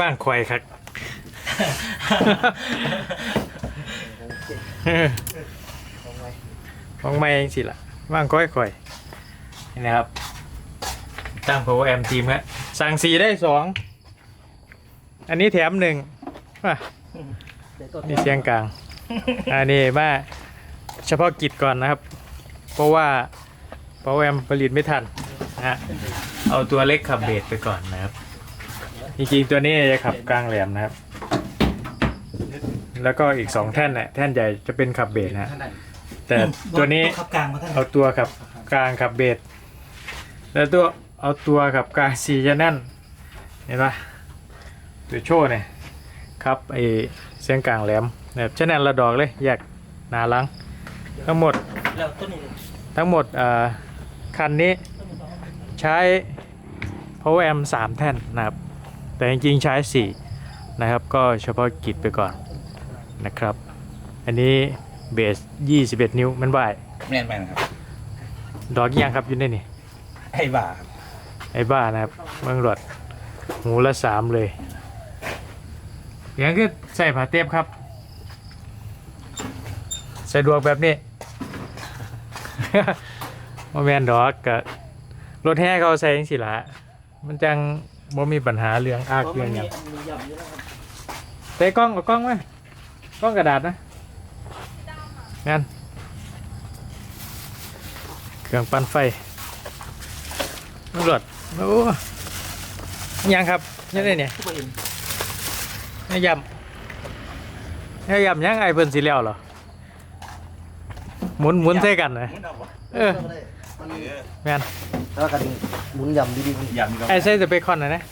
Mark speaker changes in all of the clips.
Speaker 1: ว่างควายครับ
Speaker 2: ของไว้
Speaker 1: ของไม่เองสิล่ะว่างก้อยควายนี่นะครับตั้ง power amp ทีมฮะสั่งสีได้สองอันนี้แถมหนึ่งว่ะ
Speaker 2: เดี๋ยวตัว
Speaker 1: นี่เสียงกลาง อันนี้มาเฉพาะกิจก่อนนะครับ เพราะว่า power amp ผลิตไม่ทันนะฮะเอาตัวเล็กขับเบสไปก่อนนะครับ จริงๆตัวนี้จะขับกลางแหลมนะครับ แล้วก็อีกสองแท่นน่ะแท่นใหญ่จะเป็นขับเบสนะฮะแต่ตัวนี้
Speaker 2: ขับกลางมาท่าน
Speaker 1: เอาตัวขับกลางขับเบสแล้วตัวเอาตัวขับกลางสี่จะนั่นเห็นปะตัวโชว์เนี่ยครับไอเสียงกลางแหลมแบบชแนลละดอกเลยแยกหนาหลัง ทั้งหมด
Speaker 2: แล้วต้นนี้
Speaker 1: ทั้งหมดอ่าคันนี้ใช้ power amp 3แท่นนะครับ แต่จริงๆใช้ 4 นะครับ ก็เฉพาะกิจไปก่อนนะครับ อันนี้เบส 21 นิ้วมันบ่าย
Speaker 3: แม่นแม่นครับ
Speaker 1: ดอกยังครับอยู่ในนี่
Speaker 3: ไอ้บ่าครับ
Speaker 1: ไอ้บ้านะครับเมืองหลวดหูละสามเลยอย่างก็ใส่ผ้าเทปครับสะดวกแบบนี้ โมแมนดอกกับรถแห่เขาใส่ยังสิละมันจัง บ่มีปัญหาเรื่องอาก
Speaker 2: เพราะ
Speaker 1: เรื่
Speaker 2: มั
Speaker 1: อนงห
Speaker 2: มี
Speaker 1: ยัง
Speaker 2: มีย่ำอยู่นะครับ
Speaker 1: ใส่กล้องเอากล้องไหมกล้องกระดาษนะงั้นเครื่องปั่นไฟตำรวจโอ้ยังครับยังไงเนี่ย
Speaker 2: ทุกคนเห็น
Speaker 1: ยังยำยังยำยังไอเพิ่นสีแล้วเหรอหมุนหมุนใส่กันเลยเออ
Speaker 2: มัน
Speaker 1: แม่น
Speaker 2: แล้วกันหมุนยำดีๆมัน
Speaker 3: ยำก็
Speaker 1: ไอใส่สเปคอนนะนะ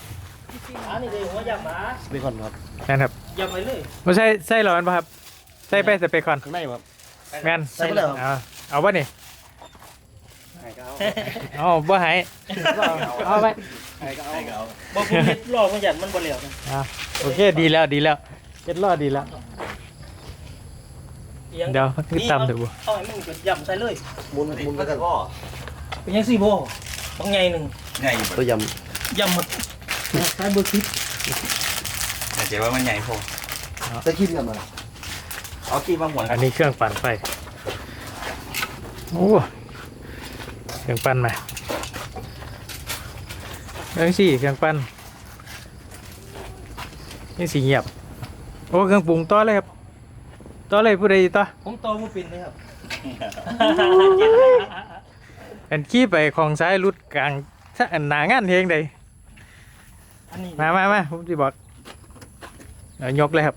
Speaker 2: อันนี้เลยหัวยำหมา
Speaker 4: ไปก่อนครับ
Speaker 1: แม่นครับ
Speaker 2: ยำไปเลย
Speaker 1: ไม่ใช่ใส่หรอมันป่ะครับใส่ไปสเปคอน
Speaker 4: ข้างในครับ
Speaker 1: แม่น
Speaker 2: ใส่เลย
Speaker 1: เอาเอาวะนี่เอาบ่ใหายเอาไป
Speaker 2: บอกผมเห็ดรอมันหยันมันบ่เหลวนะ
Speaker 1: อะโอเคดีแล้วดีแล้วเจ็ดรอดดีแล้ว
Speaker 2: อีหง
Speaker 1: เดี๋ยวมันคือตำเถอะบ่
Speaker 2: เอาให้มันกดยำใส่เลย
Speaker 4: หมุนหมุนแล้วกัน
Speaker 2: เป็นยังสี่โบบางไงหนึ่ง
Speaker 3: ใหญ่อยู่
Speaker 4: ตัวย
Speaker 2: ยำหมดใช้เบอร์คิด
Speaker 3: แต่เจ๊ว่ามันใหญ่พอำ
Speaker 4: ตะคิดกันมา
Speaker 3: เอาขี้มาหวนค
Speaker 1: อั
Speaker 3: รับ
Speaker 1: นนี้เครื่องปั่นไฟ โอ้เครื่องปั่นมาเอ้ยสิเครื่องปั่นนี่สีเงียบ โอ้เครื่องปรุงต่อเลยครับ ต่อเลยผู้ใดต่อ
Speaker 2: ผมโตมาเป็นเลยครับ
Speaker 1: อันขี้ไปของซ้ายรุดกลางถ้าอันหนางานเฮงใด
Speaker 2: อันนี้
Speaker 1: มามามาผมจะบอกเอายกเลยครับ